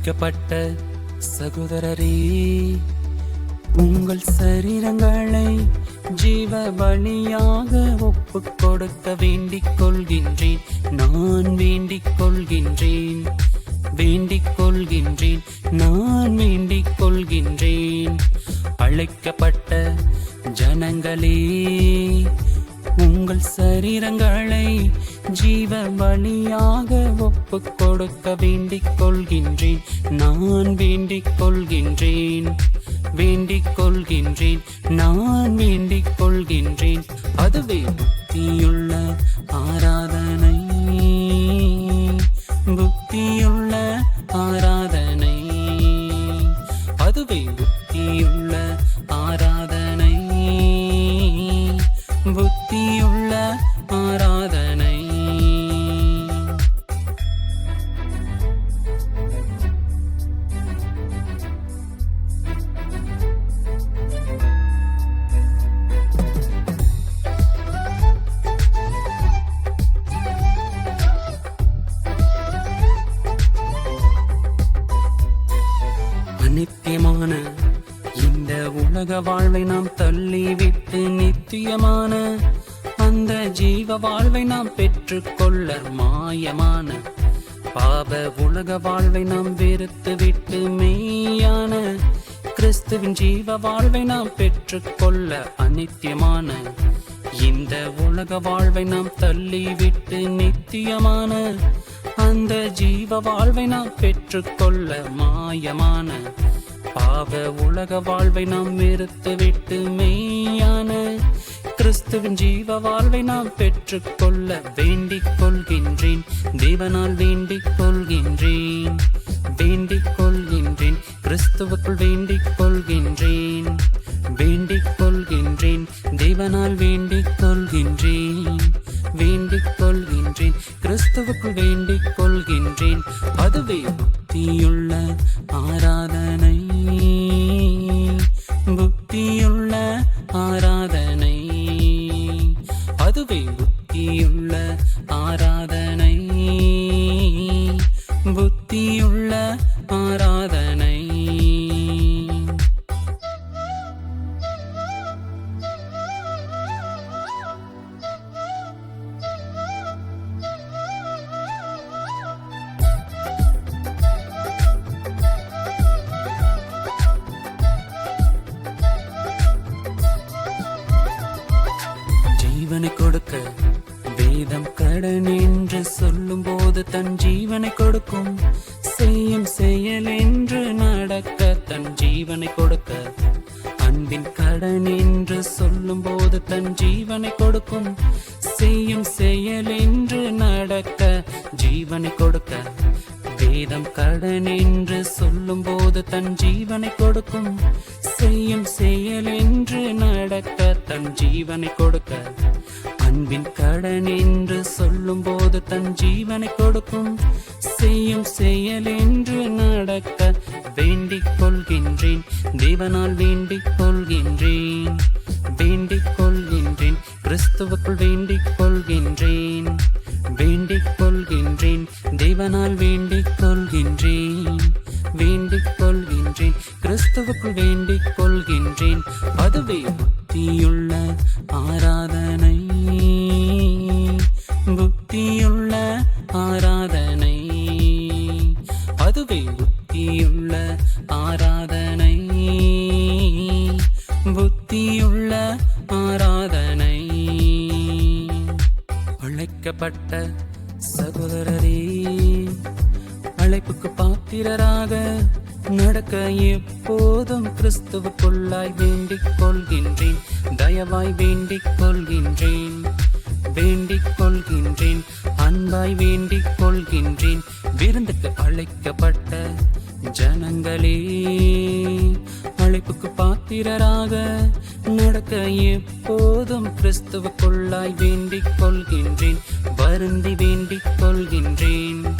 அழைக்கப்பட்ட சகோதரரே உங்கள் சரீரங்களை ஜீவ பலியாக ஒப்பு கொடுக்க வேண்டிக் கொள்கின்றேன். நான் வேண்டிக் கொள்கின்றேன். வேண்டிக் கொள்கின்றேன். நான் வேண்டிக் கொள்கின்றேன். அழைக்கப்பட்ட ஜனங்களே உங்கள் சரீரங்களை ஜீவ பலியாக ஒப்புக் கொடுக்க வேண்டிக் கொள்கின்றேன். நான் வேண்டிக் கொள்கின்றேன். வேண்டிக் கொள்கின்றேன். நான் வேண்டிக் கொள்கின்றேன். அதுவே புத்தியுள்ள ஆராத நித்தியமான. இந்த உலக வாழ்வை நாம் தள்ளிவிட்டு நித்தியமான. அந்த ஜீவ வாழ்வை நாம் பெற்றுக்கொள்ள மாயமான. பாப உலக வாழ்வை நாம் வெறுத்து விட்டு மெய்யான. கிறிஸ்துவின் ஜீவ வாழ்வை நாம் பெற்றுக்கொள்ள அநித்தியமான. இந்த உலக வாழ்வை நாம் தள்ளிவிட்டு நித்தியமான. அந்த ஜீவ வாழ்வை நாம் பெற்றுக்கொள்ள மாயமான பாவ உலக வாழ்வை நாம் வெறுத்து விட்டு மெய்யான கிறிஸ்துவின் ஜீவ வாழ்வை நாம் பெற்றுக்கொள்ள வேண்டிக் கொள்கின்றேன். தேவனால் வேண்டிக் கொள்கின்றேன். வேண்டிக் கொள்கின்றேன். கிறிஸ்துவுக்குள் வேண்டிக் கொள்கின்றேன். வேண்டிக் கொள்கின்றேன். தேவனால் வேண்டிக் கொள்கின்றேன். வேண்டிக் கொள்கின்றேன். கிறிஸ்துவுக்குள் வேண்டிக் கொள்கின்றேன் அதுவே புத்தியுள்ள ஆராதனை. புத்தியுள்ள ஆராதனை. அதுவே அது தன் ஜீவனை கொடுக்கும். செய்யும் செயல் என்று நடக்க தன் ஜீவனை கொடுக்க. அன்பின் கடன் என்று சொல்லும் போது தன் ஜீவனை கொடுக்கும். செய்யும் செயல் என்று நடக்க ஜீவனை கொடுக்க. வேதம் கடன் என்று சொல்லும் போது தன் ஜீவனை கொடுக்கும். செய்யும் செயல் என்று நடக்க தன் ஜீவனை கொடுக்க. அன்பின் கடன் என்று சொல்லும் போது தன் ஜீவனை கொடுக்கும் செய்யும் செயல் என்று நடக்க வேண்டிக் கொள்கின்றேன். தேவனால் வேண்டிக் கொள்கின்றேன். வேண்டிக் கொள்கின்றேன். கிறிஸ்துவுக்குள் வேண்டிக் கொள்கின்றேன். வேண்டிக் கொள்கின்றேன். தேவனால் வேண்டிக் கொள்கின்றேன். வேண்டிக் கொள்கின்றேன். கிறிஸ்துவுக்குள் வேண்டிக் கொள்கின்றேன். அதுவே புத்தியுள்ள ஆராதனை. அழைக்கப்பட்ட சகோதரரே அழைப்புக்கு பாத்திரராக நடக்க எப்போதும் கிறிஸ்துவுக்குள்ளாய் வேண்டிக் கொள்கின்றேன் தயவாய் வேண்டிக் கொள்கின்றேன் வேண்டிக் கொள்கின்றேன் அன்பாய் வேண்டிக் கொள்கின்றேன் விருந்துக்கு அழைக்கப்பட்ட ஜனங்களே அழைப்புக்கு பாத்திரராக நடக்க எப்போதும் கிறிஸ்துவுக்குள்ளாய் வேண்டிக் கொள்கின்றேன். வருந்தி வேண்டிக் கொள்கின்றேன்.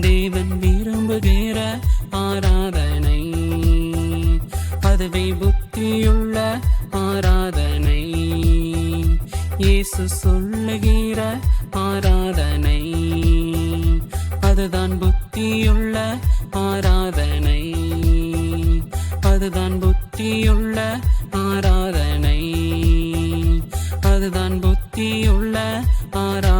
தேவன் விரும்புகிற ஆராதனை. அதுவே புத்தியுள்ள ஆராதனை. இயேசு சொல்லுகிற ஆராதனை. அதுதான் புத்தியுள்ள ஆராதனை. அதுதான் புத்தியுள்ள ஆராதனை. அதுதான் புத்தியுள்ள ஆரா